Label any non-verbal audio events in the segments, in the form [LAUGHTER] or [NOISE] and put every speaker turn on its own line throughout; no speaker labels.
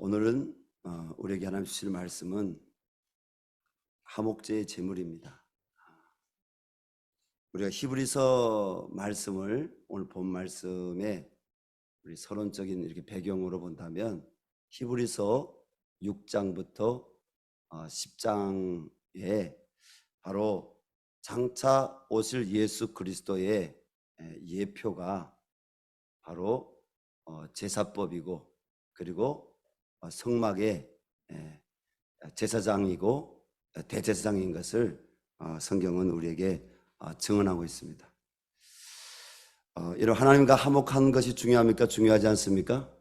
오늘은 어, 우리에게 하나님 주실 말씀은 하목제의 제물입니다. 우리가 히브리서 말씀을 오늘 본 말씀에 우리 서론적인 이렇게 배경으로 본다면 히브리서 6장부터 10장에 바로 장차 오실 예수 그리스도의 에, 예표가 바로 어, 제사법이고 그리고 어, 성막의 에, 제사장이고 어, 대제사장인 것을 어, 성경은 우리에게 어, 증언하고 있습니다. 어, 이런 하나님과 화목한 것이 중요합니까? 중요하지 않습니까?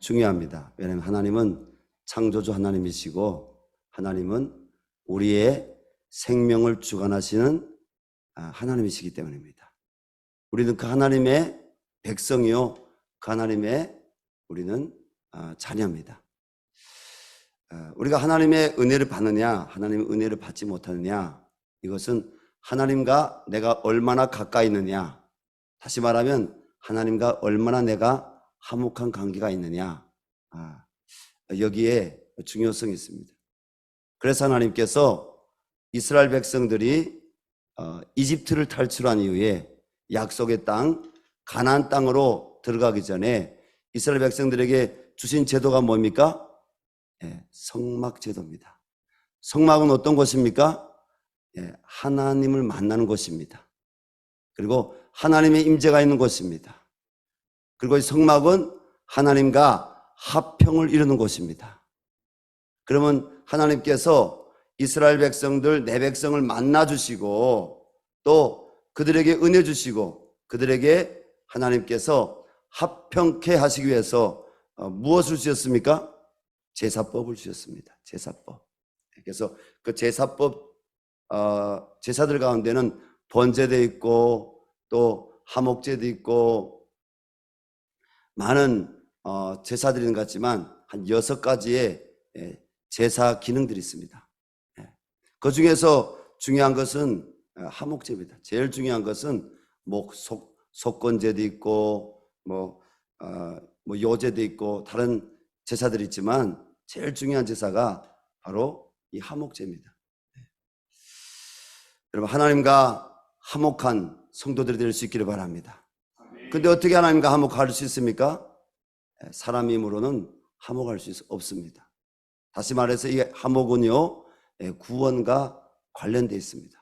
중요합니다. 왜냐하면 하나님은 창조주 하나님이시고 하나님은 우리의 생명을 주관하시는 아, 하나님이시기 때문입니다. 우리는 그 하나님의 백성이요, 그 하나님의 우리는 아, 자녀입니다. 아, 우리가 하나님의 은혜를 받느냐, 하나님의 은혜를 받지 못하느냐, 이것은 하나님과 내가 얼마나 가까이 있느냐, 다시 말하면 하나님과 얼마나 내가 화목한 관계가 있느냐, 아, 여기에 중요성이 있습니다. 그래서 하나님께서 이스라엘 백성들이 어, 이집트를 탈출한 이후에 약속의 땅, 가나안 땅으로 들어가기 전에 이스라엘 백성들에게 주신 제도가 뭡니까? 예, 성막 제도입니다. 성막은 어떤 곳입니까? 예, 하나님을 만나는 곳입니다. 그리고 하나님의 임재가 있는 곳입니다. 그리고 이 성막은 하나님과 합평을 이루는 곳입니다. 그러면 하나님께서 이스라엘 백성들 내 백성을 만나 주시고 또 그들에게 은혜 주시고 그들에게 하나님께서 합평케 하시기 위해서 어, 무엇을 주셨습니까? 제사법을 주셨습니다. 제사법. 그래서 그 제사법 어, 제사들 가운데는 번제도 있고 또 하목제도 있고 많은 어, 것 같지만 한 여섯 가지의 예, 제사 기능들이 있습니다. 예. 그 중에서 중요한 것은 어, 하목제입니다. 제일 중요한 것은 목, 속, 속건제도 있고 뭐, 어, 뭐 요제도 있고 다른 제사들이 있지만 제일 중요한 제사가 바로 이 하목제입니다. 예. 여러분 하나님과 화목한 성도들이 될 수 있기를 바랍니다. 근데 어떻게 하나님과 화목할 수 있습니까? 예, 사람 힘으로는 화목할 수 없습니다. 다시 말해서 이 화목은요 예, 구원과 관련되어 있습니다.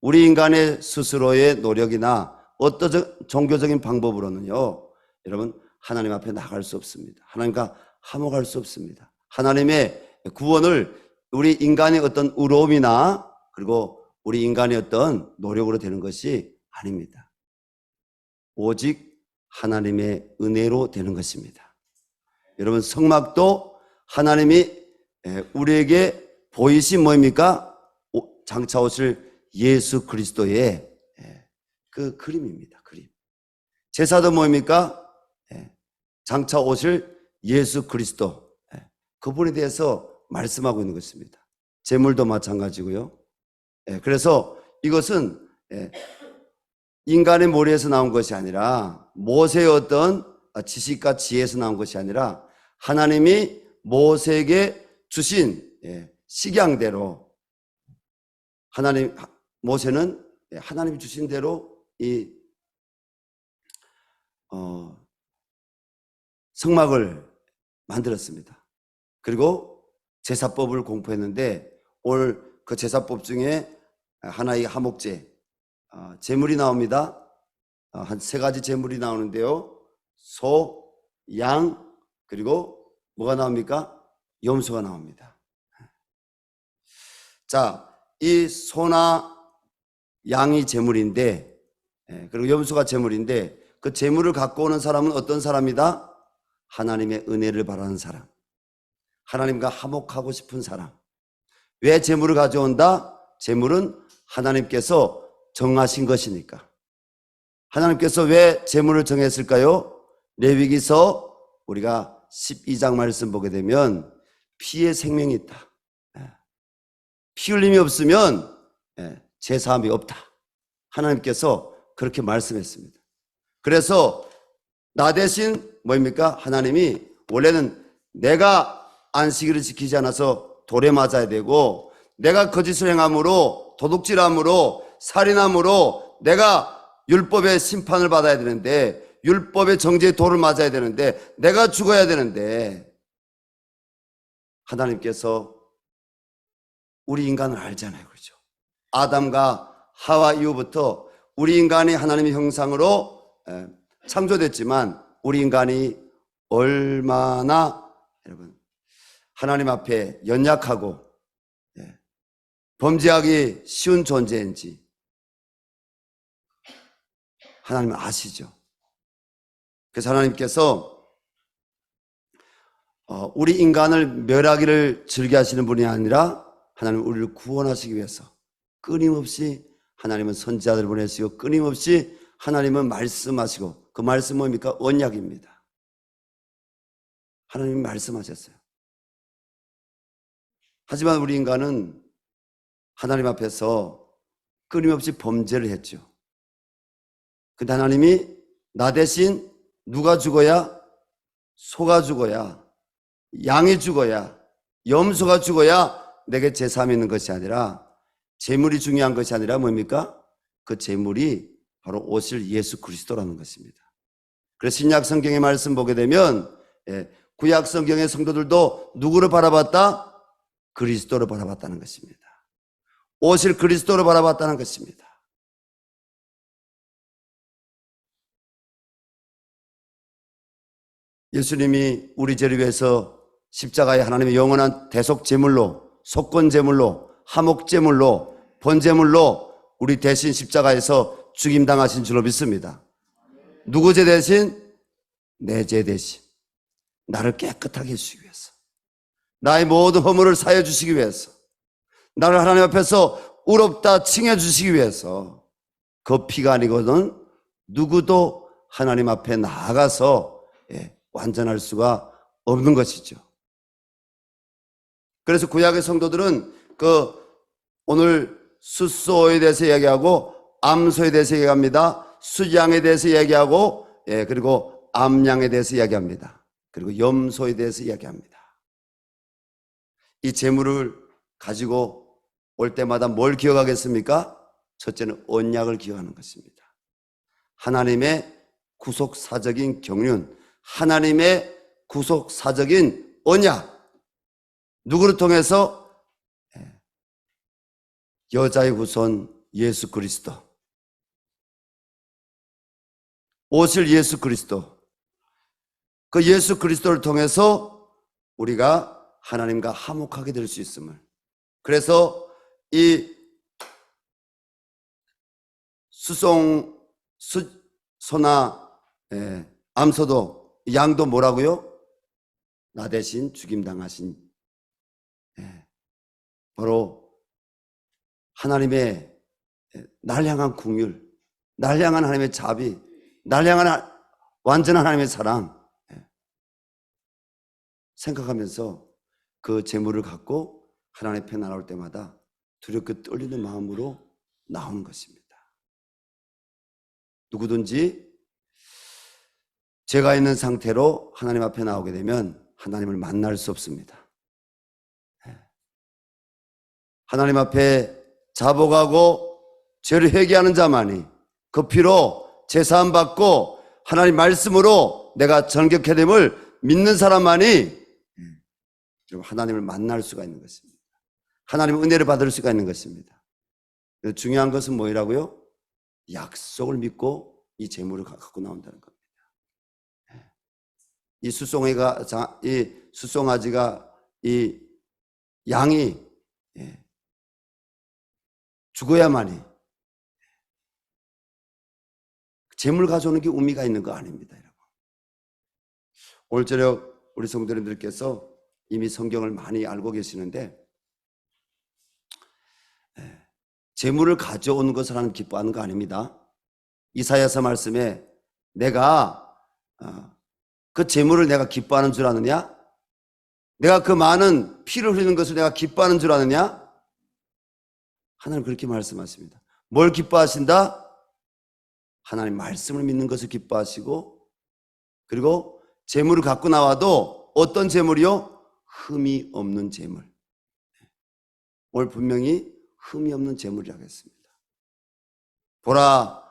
우리 인간의 스스로의 노력이나 어떤 종교적인 방법으로는요 여러분 하나님 앞에 나갈 수 없습니다. 하나님과 화목할 수 없습니다. 하나님의 구원을 우리 인간의 어떤 의로움이나 그리고 우리 인간의 어떤 노력으로 되는 것이 아닙니다. 오직 하나님의 은혜로 되는 것입니다. 여러분 성막도 하나님이 우리에게 보이신 뭐입니까? 장차 오실 예수 그리스도의 그 그림입니다. 그림. 제사도 뭐입니까? 장차 오실 예수 그리스도 그분에 대해서 말씀하고 있는 것입니다. 제물도 마찬가지고요. 그래서 이것은 인간의 머리에서 나온 것이 아니라 모세의 어떤 지식과 지혜에서 나온 것이 아니라 하나님이 모세에게 주신 식양대로 하나님 모세는 하나님이 주신 대로 이 어, 성막을 만들었습니다. 그리고 제사법을 공부했는데 오늘 그 제사법 중에 하나의 하목제 어, 제물이 나옵니다. 어, 한세 가지 제물이 나오는데요. 소, 양, 그리고 뭐가 나옵니까? 염소가 나옵니다. 자, 이 소나 양이 제물인데, 예, 그리고 염소가 제물인데, 그 제물을 갖고 오는 사람은 어떤 사람이다? 하나님의 은혜를 바라는 사람. 하나님과 화목하고 싶은 사람. 왜 제물을 가져온다? 제물은 하나님께서 정하신 것이니까. 하나님께서 왜 제물을 정했을까요? 레위기서 우리가 12장 말씀 보게 되면 피의 생명이 있다. 예. 피 흘림이 없으면 예, 제사함이 없다. 하나님께서 그렇게 말씀했습니다. 그래서 나 대신 뭐입니까? 하나님이 원래는 내가 안식일을 지키지 않아서 돌에 맞아야 되고 내가 거짓을 행함으로 도둑질함으로 살인함으로 내가 율법의 심판을 받아야 되는데 율법의 정죄의 돌을 맞아야 되는데 내가 죽어야 되는데 하나님께서 우리 인간을 알잖아요. 그렇죠? 아담과 하와 이후부터 우리 인간이 하나님의 형상으로 에, 창조됐지만 우리 인간이 얼마나 여러분 하나님 앞에 연약하고 예, 범죄하기 쉬운 존재인지 하나님은 아시죠. 그래서 하나님께서 어, 우리 인간을 멸하기를 즐겨하시는 분이 아니라 하나님 우리를 구원하시기 위해서 끊임없이 하나님은 선지자들 보내시고 끊임없이 하나님은 말씀하시고 그 말씀 뭡니까? 언약입니다. 하나님이 말씀하셨어요. 하지만 우리 인간은 하나님 앞에서 끊임없이 범죄를 했죠. 근데 하나님이 나 대신 누가 죽어야 소가 죽어야 양이 죽어야 염소가 죽어야 내게 제삼이 있는 것이 아니라 재물이 중요한 것이 아니라 뭡니까? 그 재물이 바로 오실 예수 그리스도라는 것입니다. 그래서 신약 성경의 말씀 보게 되면 예, 구약 성경의 성도들도 누구를 바라봤다? 그리스도를 바라봤다는 것입니다. 오실 그리스도를 바라봤다는 것입니다. 예수님이 우리 죄를 위해서 십자가에 하나님의 영원한 대속 제물로 속건 제물로 하목 제물로 번 제물로 우리 대신 십자가에서 죽임 당하신 줄로 믿습니다. 누구 죄 대신? 내 죄 대신. 나를 깨끗하게 해주시기 위해서. 나의 모든 허물을 사해 주시기 위해서. 나를 하나님 앞에서 의롭다 칭해 주시기 위해서. 그 피가 아니거든 누구도 하나님 앞에 나아가서 예, 완전할 수가 없는 것이죠. 그래서 구약의 성도들은 그 오늘 숫소에 대해서 얘기하고 암소에 대해서 얘기합니다. 수양에 대해서 얘기하고 예, 그리고 암양에 대해서 이야기합니다. 그리고 염소에 대해서 이야기합니다. 이 재물을 가지고 올 때마다 뭘 기억하겠습니까? 첫째는 언약을 기억하는 것입니다. 하나님의 구속사적인 경륜, 하나님의 구속사적인 언약, 누구를 통해서? 예. 여자의 후손 예수 그리스도. 오실 예수 그리스도. 그 예수 그리스도를 통해서 우리가 하나님과 화목하게 될 수 있음을. 그래서 이 수송, 수, 소나, 예, 암소도, 양도 뭐라고요? 나 대신 죽임당하신 예, 바로 하나님의 예, 날 향한 궁율, 날 향한 하나님의 자비, 날 향한 하- 완전한 하나님의 사랑 예, 생각하면서 그 재물을 갖고 하나님 앞에 나올 때마다 두렵게 떨리는 마음으로 나오는 것입니다. 누구든지 제가 있는 상태로 하나님 앞에 나오게 되면 하나님을 만날 수 없습니다. 하나님 앞에 자복하고 죄를 회개하는 자만이 그 피로 제사함 받고 하나님 말씀으로 내가 정결케 됨을 믿는 사람만이 하나님을 만날 수가 있는 것입니다. 하나님의 은혜를 받을 수가 있는 것입니다. 중요한 것은 뭐라고요? 약속을 믿고 이 재물을 갖고 나온다는 겁니다. 이 수송이가 자- 이 수송아지가 이 양이 예, 죽어야만이 재물 가져오는 게 의미가 있는 거 아닙니다, 여러분. 오늘 저녁 우리 성도님들께서 이미 성경을 많이 알고 계시는데 예, 재물을 가져오는 것을 하나님 기뻐하는 거 아닙니다. 이사야서 말씀에 내가 어, 그 재물을 내가 기뻐하는 줄 아느냐? 내가 그 많은 피를 흘리는 것을 내가 기뻐하는 줄 아느냐? 하나님 그렇게 말씀하십니다. 뭘 기뻐하신다? 하나님 말씀을 믿는 것을 기뻐하시고 그리고 재물을 갖고 나와도 어떤 재물이요? 흠이 없는 재물. 오늘 분명히 흠이 없는 재물이라고 했습니다. 보라,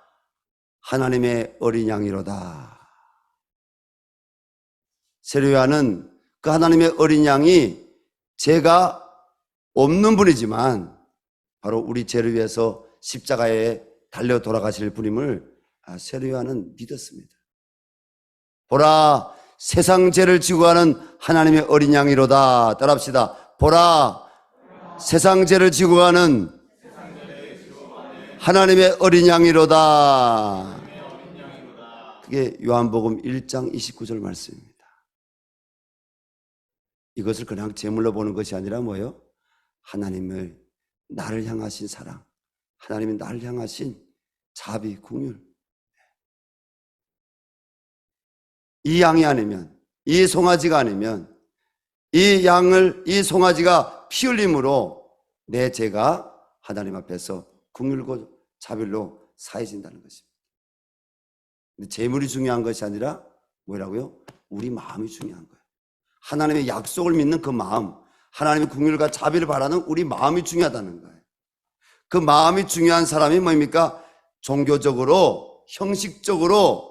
하나님의 어린 양이로다. 세례요한은 그 하나님의 어린 양이 죄가 없는 분이지만 바로 우리 죄를 위해서 십자가에 달려 돌아가실 분임을 아, 세례요한은 믿었습니다. 보라 세상 죄를 지고 가는 하나님의 어린 양이로다. 따라합시다. 보라 세상 죄를 지고 가는 하나님의 어린 양이로다. 그게 요한복음 1장 29절 말씀입니다. 이것을 그냥 제물로 보는 것이 아니라 뭐요? 하나님을 나를 향하신 사랑, 하나님이 나를 향하신 자비, 궁율. 이 양이 아니면, 이 송아지가 아니면, 이 양을, 이 송아지가 피 흘림으로 내 죄가 하나님 앞에서 궁율고 자비로 사해진다는 것입니다. 재물이 중요한 것이 아니라 뭐라고요? 우리 마음이 중요한 거예요. 하나님의 약속을 믿는 그 마음, 하나님의 궁율과 자비를 바라는 우리 마음이 중요하다는 거예요. 그 마음이 중요한 사람이 뭡니까? 종교적으로, 형식적으로 예,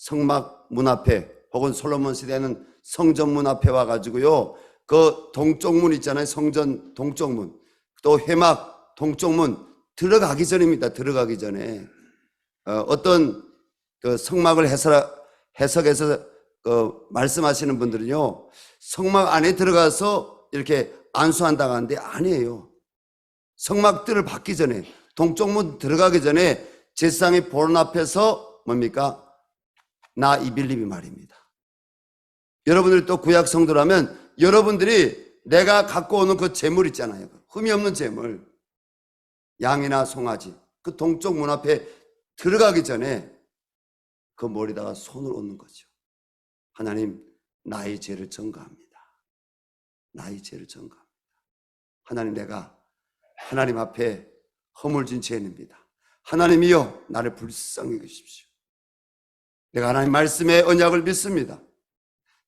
성막 문 앞에 혹은 솔로몬 시대에는 성전 문 앞에 와가지고요. 그 동쪽 문 있잖아요. 성전 동쪽 문. 또 회막 동쪽 문 들어가기 전입니다. 들어가기 전에 어, 떤그 성막을 해석, 해석해서 그 말씀하시는 분들은요. 성막 안에 들어가서 이렇게 안수한다고 하는데 아니에요. 성막들을 받기 전에 동쪽 문 들어가기 전에 제사장의 보는 앞에서 뭡니까? 나 이빌립이 말입니다. 여러분들이 또 구약 성도라면 여러분들이 내가 갖고 오는 그 재물 있잖아요. 흠이 없는 재물. 양이나 송아지. 그 동쪽 문 앞에 들어가기 전에 그 머리다가 손을 얹는 거죠. 하나님, 나의 죄를 전가합니다. 나의 죄를 전가합니다. 하나님, 내가 하나님 앞에 허물진 죄인입니다. 하나님이여, 나를 불쌍히 여기십시오. 내가 하나님 말씀의 언약을 믿습니다.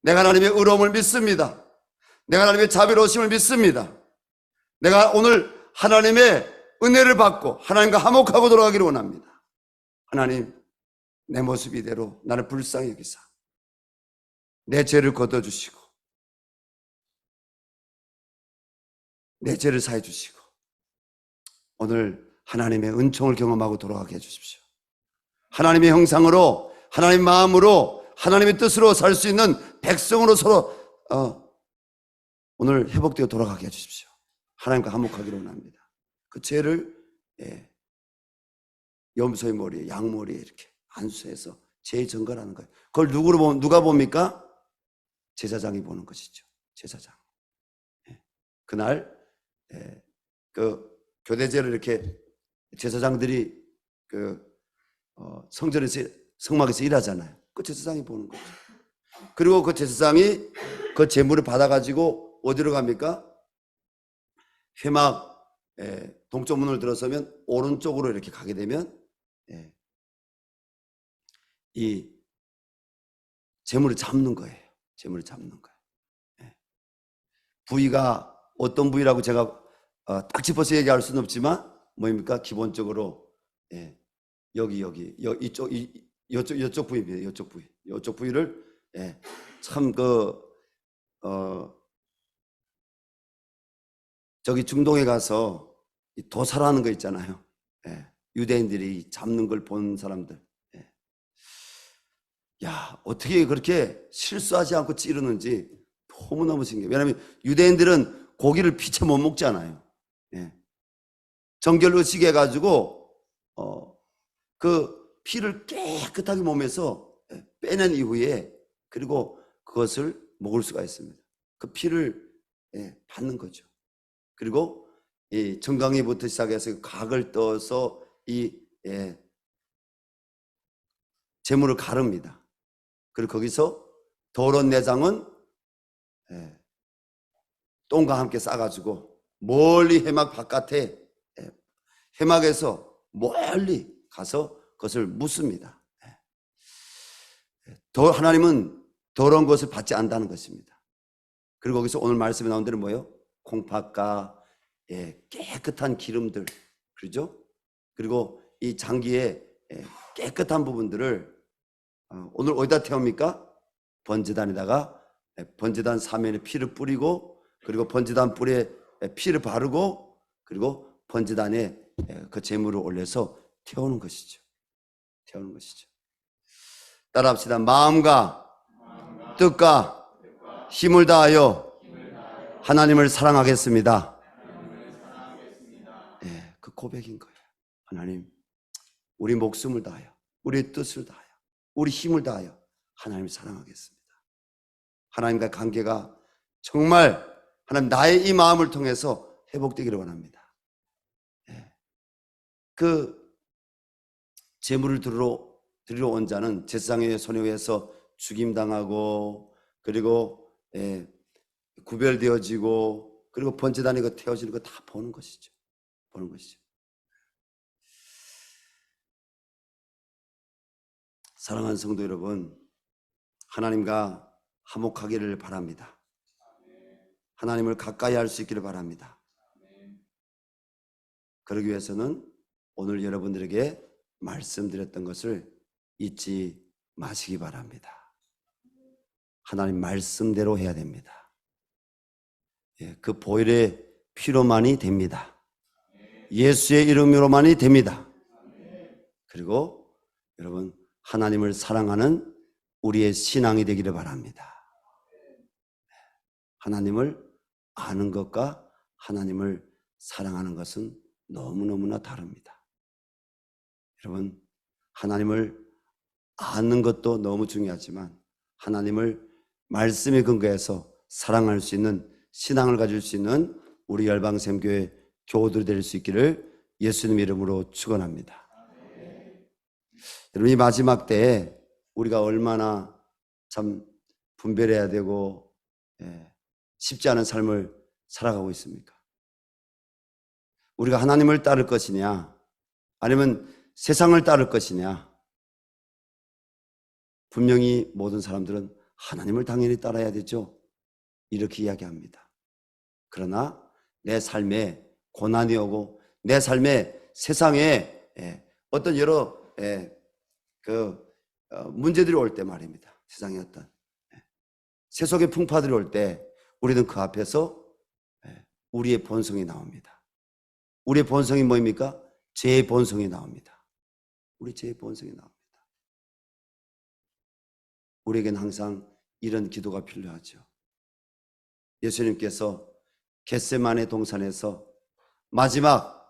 내가 하나님의 의로움을 믿습니다. 내가 하나님의 자비로우심을 믿습니다. 내가 오늘 하나님의 은혜를 받고 하나님과 화목하고 돌아가기를 원합니다. 하나님, 내 모습 이대로 나를 불쌍히 여기사 내 죄를 걷어주시고 내 죄를 사해 주시고 오늘 하나님의 은총을 경험하고 돌아가게 해주십시오. 하나님의 형상으로 하나님 마음으로 하나님의 뜻으로 살 수 있는 백성으로 서로 어, 오늘 회복되어 돌아가게 해주십시오. 하나님과 화목하기를 원합니다. 그 죄를 예, 염소의 머리에 양머리에 이렇게 안수해서 죄 전가라는 거예요. 그걸 누구로 보면 누가 봅니까? 제사장이 보는 것이죠. 제사장. 예. 그날 예, 그 교대제를 이렇게 제사장들이 그 어, 성전에서 성막에서 일하잖아요. 그 제사장이 보는 거죠. 그리고 그 제사장이 그 재물을 받아가지고 어디로 갑니까? 회막 예, 동쪽 문을 들어서면 오른쪽으로 이렇게 가게 되면 예, 이 재물을 잡는 거예요. 재물을 잡는 거예요. 예. 부위가 어떤 부위라고 제가 어, 딱 짚어서 얘기할 수는 없지만 뭐입니까? 기본적으로 예, 여기 여기 여, 이쪽 이, 이쪽 이쪽 부위입니다. 이쪽 부위. 이쪽 부위를 예, 참그 어, 저기 중동에 가서 이 도사라는 거 있잖아요. 예, 유대인들이 잡는 걸 본 사람들. 예. 야, 어떻게 그렇게 실수하지 않고 찌르는지 너무너무 신기해요. 왜냐하면 유대인들은 고기를 피채 못 먹잖아요. 예. 정결 의식 해가지고, 어, 그 피를 깨끗하게 몸에서 예, 빼낸 이후에 그리고 그것을 먹을 수가 있습니다. 그 피를 예, 받는 거죠. 그리고 이 정강이부터 시작해서 각을 떠서 이 예, 재물을 가릅니다. 그리고 거기서 더러운 내장은 예, 똥과 함께 싸가지고 멀리 해막 바깥에 예, 해막에서 멀리 가서 그 것을 묻습니다. 예. 더 하나님은 더러운 것을 받지 않는다는 것입니다. 그리고 거기서 오늘 말씀에 나온 대로 뭐예요? 콩팥과 예, 깨끗한 기름들, 그러죠? 그리고 이 장기의 예, 깨끗한 부분들을 어, 오늘 어디다 태웁니까? 번제단에다가 예, 번제단 사면에 피를 뿌리고 그리고 번제단 뿔에 예, 피를 바르고 그리고 번제단에 예, 그 재물을 올려서 태우는 것이죠. 태우는 것이죠. 따라합시다. 마음과 뜻과 힘을 다하여 하나님을 사랑하겠습니다. 예, 그 고백인 거예요. 하나님, 우리 목숨을 다하여, 우리의 뜻을 다하여, 우리 힘을 다하여 하나님을 사랑하겠습니다. 하나님과 관계가 정말 하나님 나의 이 마음을 통해서 회복되기를 원합니다. 예. 그 재물을 들으러 드리러 온 자는 제사장의 손에 의해서 죽임당하고 그리고 예, 구별되어지고 그리고 번제단에 그 태워지는 거 다 보는 것이죠. 보는 것이죠. 사랑하는 성도 여러분, 하나님과 화목하기를 바랍니다. 하나님을 가까이 할 수 있기를 바랍니다. 그러기 위해서는 오늘 여러분들에게 말씀드렸던 것을 잊지 마시기 바랍니다. 하나님 말씀대로 해야 됩니다. 예, 그 보혈의 피로만이 됩니다. 예수의 이름으로만이 됩니다. 그리고 여러분 하나님을 사랑하는 우리의 신앙이 되기를 바랍니다. 하나님을 아는 것과 하나님을 사랑하는 것은 너무너무나 다릅니다. 여러분, 하나님을 아는 것도 너무 중요하지만 하나님을 말씀에 근거해서 사랑할 수 있는 신앙을 가질 수 있는 우리 열방샘교회 교우들이 될 수 있기를 예수님 이름으로 축원합니다. 여러분 이 마지막 때에 우리가 얼마나 참 분별해야 되고 예, 쉽지 않은 삶을 살아가고 있습니까? 우리가 하나님을 따를 것이냐 아니면 세상을 따를 것이냐 분명히 모든 사람들은 하나님을 당연히 따라야 되죠. 이렇게 이야기합니다. 그러나 내 삶에 고난이 오고 내 삶에 세상에 예, 어떤 여러 예, 그 어, 문제들이 올 때 말입니다. 세상에 어떤 예, 세속의 풍파들이 올 때 우리는 그 앞에서 우리의 본성이 나옵니다. 우리의 본성이 뭐입니까? 제 본성이 나옵니다. 우리 제 본성이 나옵니다. 우리에겐 항상 이런 기도가 필요하죠. 예수님께서 겟세만의 동산에서 마지막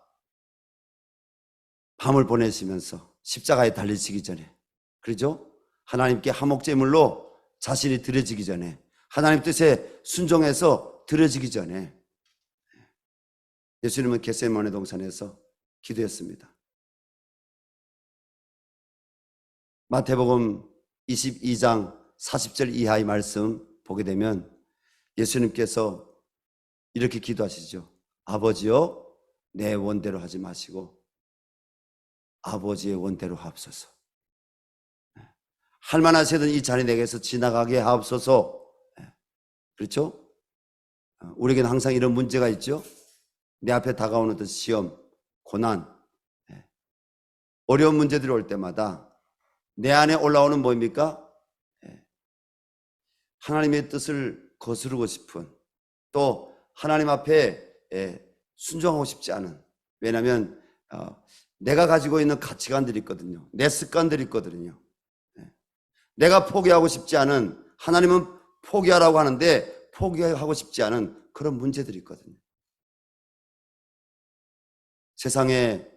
밤을 보내시면서 십자가에 달리시기 전에 그러죠? 하나님께 화목제물로 자신이 드려지기 전에 하나님 뜻에 순종해서 드려지기 전에 예수님은 겟세만의 동산에서 기도했습니다. 마태복음 22장 40절 이하의 말씀 보게 되면 예수님께서 이렇게 기도하시죠. 아버지여, 내 원대로 하지 마시고 아버지의 원대로 하옵소서. 할만하시던 이 잔이 내게서 지나가게 하옵소서. 그렇죠? 우리에게는 항상 이런 문제가 있죠. 내 앞에 다가오는 어떤 시험, 고난, 어려운 문제들이 올 때마다 내 안에 올라오는 뭐입니까? 하나님의 뜻을 거스르고 싶은 또 하나님 앞에 순종하고 싶지 않은 왜냐하면 어, 내가 가지고 있는 가치관들이 있거든요. 내 습관들이 있거든요. 내가 포기하고 싶지 않은 하나님은 포기하라고 하는데 포기하고 싶지 않은 그런 문제들이 있거든요. 세상에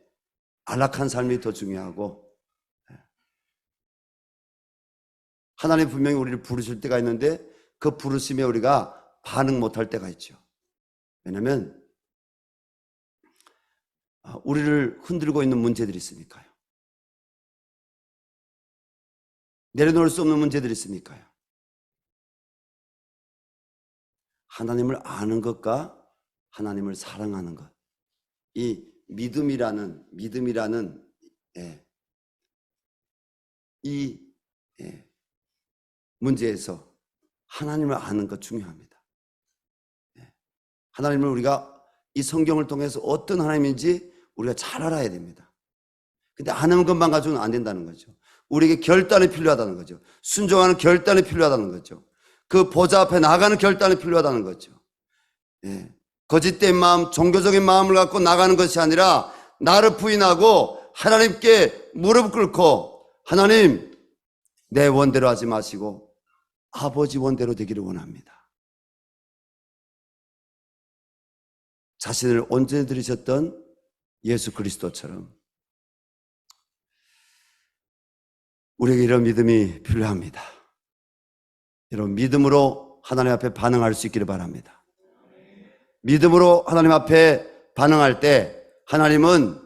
안락한 삶이 더 중요하고 하나님 분명히 우리를 부르실 때가 있는데 그 부르심에 우리가 반응 못할 때가 있죠. 왜냐하면 아, 우리를 흔들고 있는 문제들이 있으니까요. 내려놓을 수 없는 문제들이 있으니까요. 하나님을 아는 것과 하나님을 사랑하는 것. 이 믿음이라는, 믿음이라는, 예, 이, 예, 문제에서 하나님을 아는 것 중요합니다. 예. 하나님을 우리가 이 성경을 통해서 어떤 하나님인지 우리가 잘 알아야 됩니다. 근데 아는 것만 가지고는 안 된다는 거죠. 우리에게 결단이 필요하다는 거죠. 순종하는 결단이 필요하다는 거죠. 그 보좌 앞에 나가는 결단이 필요하다는 거죠. 예. 거짓된 마음, 종교적인 마음을 갖고 나가는 것이 아니라 나를 부인하고 하나님께 무릎 꿇고 하나님 내 원대로 하지 마시고 아버지 원대로 되기를 원합니다. 자신을 온전히 들이셨던 예수 그리스도처럼 우리에게 이런 믿음이 필요합니다. 이런 믿음으로 하나님 앞에 반응할 수 있기를 바랍니다. 믿음으로 하나님 앞에 반응할 때 하나님은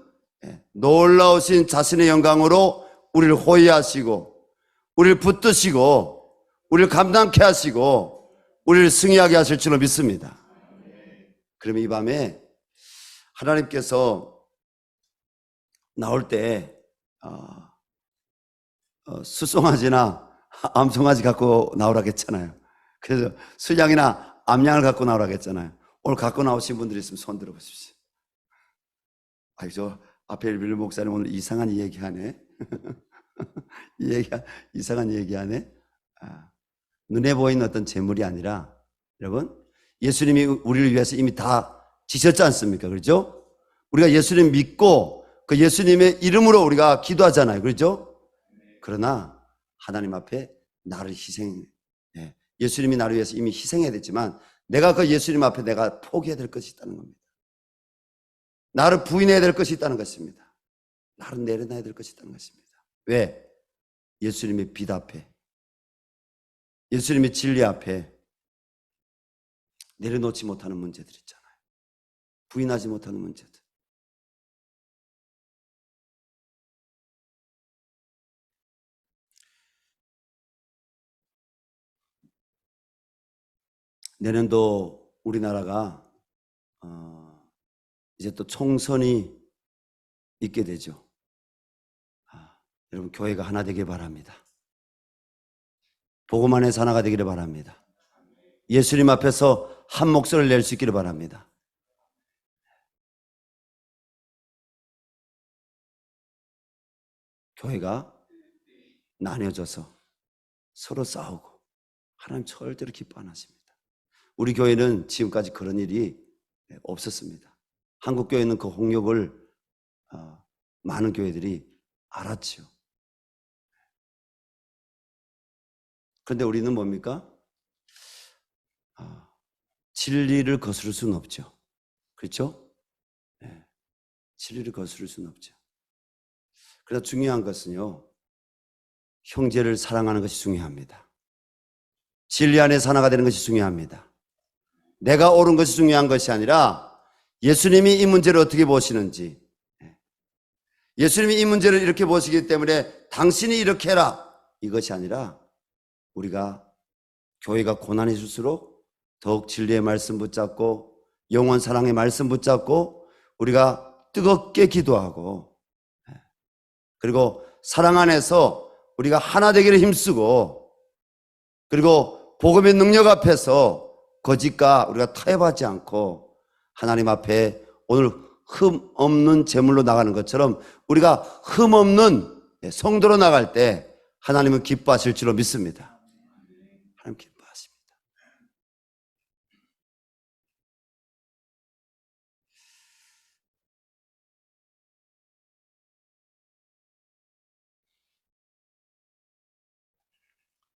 예, 놀라우신 자신의 영광으로 우리를 호위하시고 우리를 붙드시고 우리를 감당케 하시고 우리를 승리하게 하실 줄로 믿습니다. 그러면 이 밤에 하나님께서 나올 때 어, 어, 수송아지나 암송아지 갖고 나오라 했잖아요. 그래서 수양이나 암양을 갖고 나오라 했잖아요. 오늘 갖고 나오신 분들 있으면 손 들어보십시오. 아이, 저 앞에 빌리 목사님 오늘 이상한 얘기하네. [LAUGHS] 이 얘기, 이상한 얘기하네. 아, 눈에 보이는 어떤 재물이 아니라, 여러분, 예수님이 우리를 위해서 이미 다 지셨지 않습니까? 그렇죠? 우리가 예수님 믿고 그 예수님의 이름으로 우리가 기도하잖아요. 그렇죠? 그러나 하나님 앞에 나를 희생, 예, 예수님이 나를 위해서 이미 희생해야 됐지만 내가 그 예수님 앞에 내가 포기해야 될 것이 있다는 겁니다. 나를 부인해야 될 것이 있다는 것입니다. 나를 내려놔야 될 것이 있다는 것입니다. 왜? 예수님의 빛 앞에, 예수님의 진리 앞에 내려놓지 못하는 문제들 있잖아요. 부인하지 못하는 문제들. 내년도 우리나라가 어, 이제 또 총선이 있게 되죠. 아, 여러분 교회가 하나 되길 바랍니다. 복음만의 하나가 되기를 바랍니다. 예수님 앞에서 한 목소리를 낼 수 있기를 바랍니다. 교회가 나뉘어져서 서로 싸우고 하나님 절대로 기뻐 안 하십니다. 우리 교회는 지금까지 그런 일이 없었습니다. 한국 교회는 그 홍역을 어, 많은 교회들이 알았지요. 그런데 우리는 뭡니까? 아, 진리를 거스를 수는 없죠. 그렇죠? 네. 진리를 거스를 수는 없죠. 그래서 중요한 것은요, 형제를 사랑하는 것이 중요합니다. 진리 안에 하나가 되는 것이 중요합니다. 내가 옳은 것이 중요한 것이 아니라 예수님이 이 문제를 어떻게 보시는지, 예수님이 이 문제를 이렇게 보시기 때문에 당신이 이렇게 해라. 이것이 아니라 우리가 교회가 고난이 줄수록 더욱 진리의 말씀 붙잡고 영원 사랑의 말씀 붙잡고 우리가 뜨겁게 기도하고 그리고 사랑 안에서 우리가 하나 되기를 힘쓰고 그리고 복음의 능력 앞에서 거짓과 우리가 타협하지 않고 하나님 앞에 오늘 흠 없는 제물로 나가는 것처럼 우리가 흠 없는 성도로 나갈 때 하나님은 기뻐하실 줄로 믿습니다. 하나님 기뻐하십니다.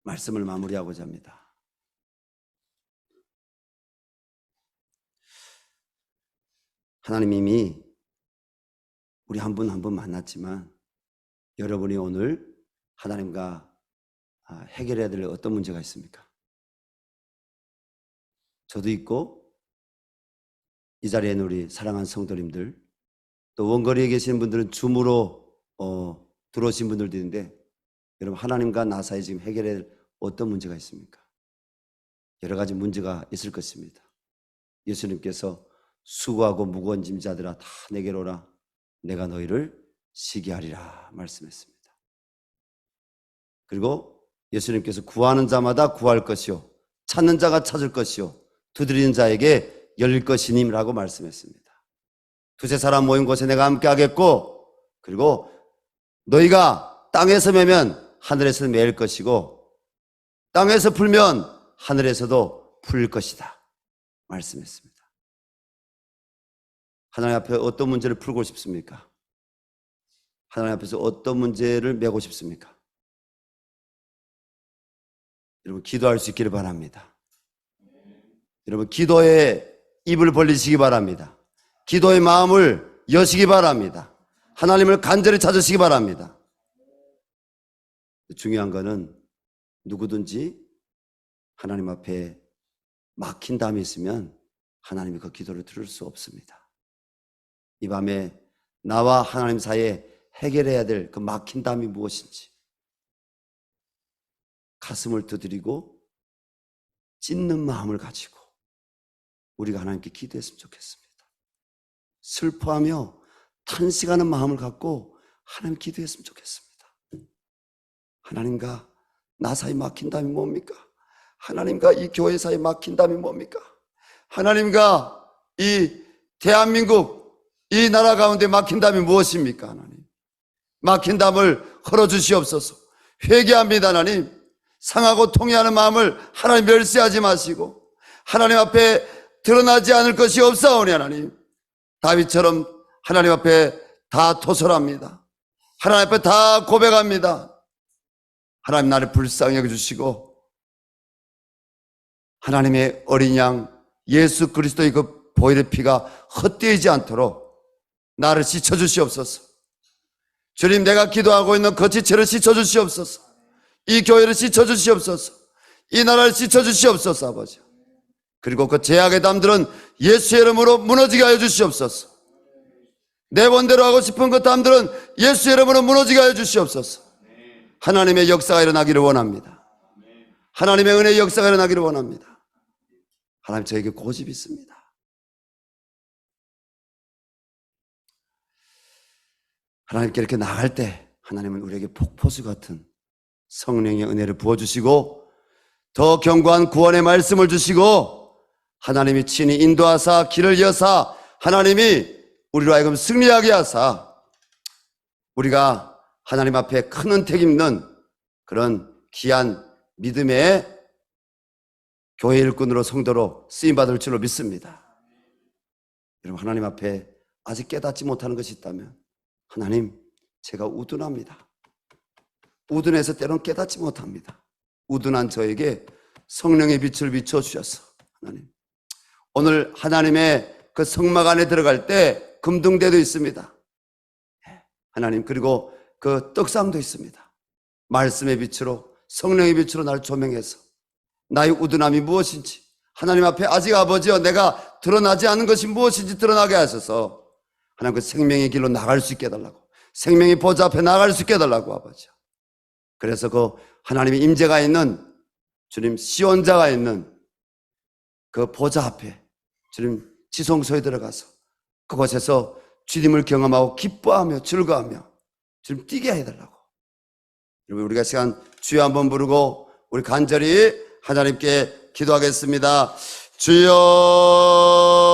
말씀을 마무리하고자 합니다. 하나님 이미 우리 한 분 한 분 만났지만 여러분이 오늘 하나님과 아, 해결해야 될 어떤 문제가 있습니까? 저도 있고 이 자리에 우리 사랑하는 성도님들 또 원거리에 계시는 분들은 줌으로 어, 들어오신 분들도 있는데 여러분 하나님과 나 사이 지금 해결해야 될 어떤 문제가 있습니까? 여러 가지 문제가 있을 것입니다. 예수님께서 수고하고 무거운 짐자들아 다 내게로 오라 내가 너희를 쉬게 하리라 말씀했습니다. 그리고 예수님께서 구하는 자마다 구할 것이요 찾는 자가 찾을 것이요 두드리는 자에게 열릴 것이니라고 말씀했습니다. 두세 사람 모인 곳에 내가 함께 하겠고 그리고 너희가 땅에서 매면 하늘에서 매일 것이고 땅에서 풀면 하늘에서도 풀릴 것이다. 말씀했습니다. 하나님 앞에 어떤 문제를 풀고 싶습니까? 하나님 앞에서 어떤 문제를 메고 싶습니까? 여러분 기도할 수 있기를 바랍니다. 여러분 기도에 입을 벌리시기 바랍니다. 기도의 마음을 여시기 바랍니다. 하나님을 간절히 찾으시기 바랍니다. 중요한 거는 누구든지 하나님 앞에 막힌 담이 있으면 하나님이 그 기도를 들을 수 없습니다. 이 밤에 나와 하나님 사이에 해결해야 될 그 막힌 담이 무엇인지 가슴을 두드리고 찢는 마음을 가지고 우리가 하나님께 기도했으면 좋겠습니다. 슬퍼하며 탄식하는 마음을 갖고 하나님 기도했으면 좋겠습니다. 하나님과 나 사이 막힌 담이 뭡니까? 하나님과 이 교회 사이 막힌 담이 뭡니까? 하나님과 이 대한민국 이 나라 가운데 막힌 담이 무엇입니까? 하나님. 막힌 담을 걸어 주시옵소서. 회개합니다, 하나님. 상하고 통해하는 마음을 하나님 멸시하지 마시고 하나님 앞에 드러나지 않을 것이 없사오니 하나님. 다윗처럼 하나님 앞에 다 토설합니다. 하나님 앞에 다 고백합니다. 하나님 나를 불쌍히 여겨주시고 하나님의 어린 양 예수 그리스도의 그 보혈의 피가 헛되지 않도록 나를 씻어주시옵소서. 주님 내가 기도하고 있는 그 지체를 씻어주시옵소서. 이 교회를 씻어 주시옵소서. 이 나라를 씻어 주시옵소서 아버지. 그리고 그 제약의 담들은 예수의 이름으로 무너지게 하여 주시옵소서. 내 본대로 하고 싶은 그 담들은 예수의 이름으로 무너지게 하여 주시옵소서. 하나님의 역사가 일어나기를 원합니다. 하나님의 은혜의 역사가 일어나기를 원합니다. 하나님 저에게 고집이 있습니다. 하나님께 이렇게 나갈 때 하나님은 우리에게 폭포수 같은 성령의 은혜를 부어주시고 더 견고한 구원의 말씀을 주시고 하나님이 친히 인도하사 길을 여사 하나님이 우리로 하여금 승리하게 하사 우리가 하나님 앞에 큰 은택 입는 그런 귀한 믿음의 교회 일꾼으로 성도로 쓰임 받을 줄로 믿습니다. 여러분 하나님 앞에 아직 깨닫지 못하는 것이 있다면 하나님 제가 우둔합니다. 우둔해서 때론 깨닫지 못합니다. 우둔한 저에게 성령의 빛을 비춰 주셔서 하나님 오늘 하나님의 그 성막 안에 들어갈 때 금등대도 있습니다. 하나님 그리고 그 떡상도 있습니다. 말씀의 빛으로 성령의 빛으로 날 조명해서 나의 우둔함이 무엇인지 하나님 앞에 아직 아버지여 내가 드러나지 않은 것이 무엇인지 드러나게 하셔서 하나님 그 생명의 길로 나갈 수 있게 해달라고 생명의 보좌 앞에 나갈 수 있게 해달라고 아버지 그래서 그 하나님의 임재가 있는 주님 시원자가 있는 그 보좌 앞에 주님 지성소에 들어가서 그곳에서 주님을 경험하고 기뻐하며 즐거워하며 주님 뛰게 해달라고 여러분 우리가 시간 주여 한번 부르고 우리 간절히 하나님께 기도하겠습니다. 주여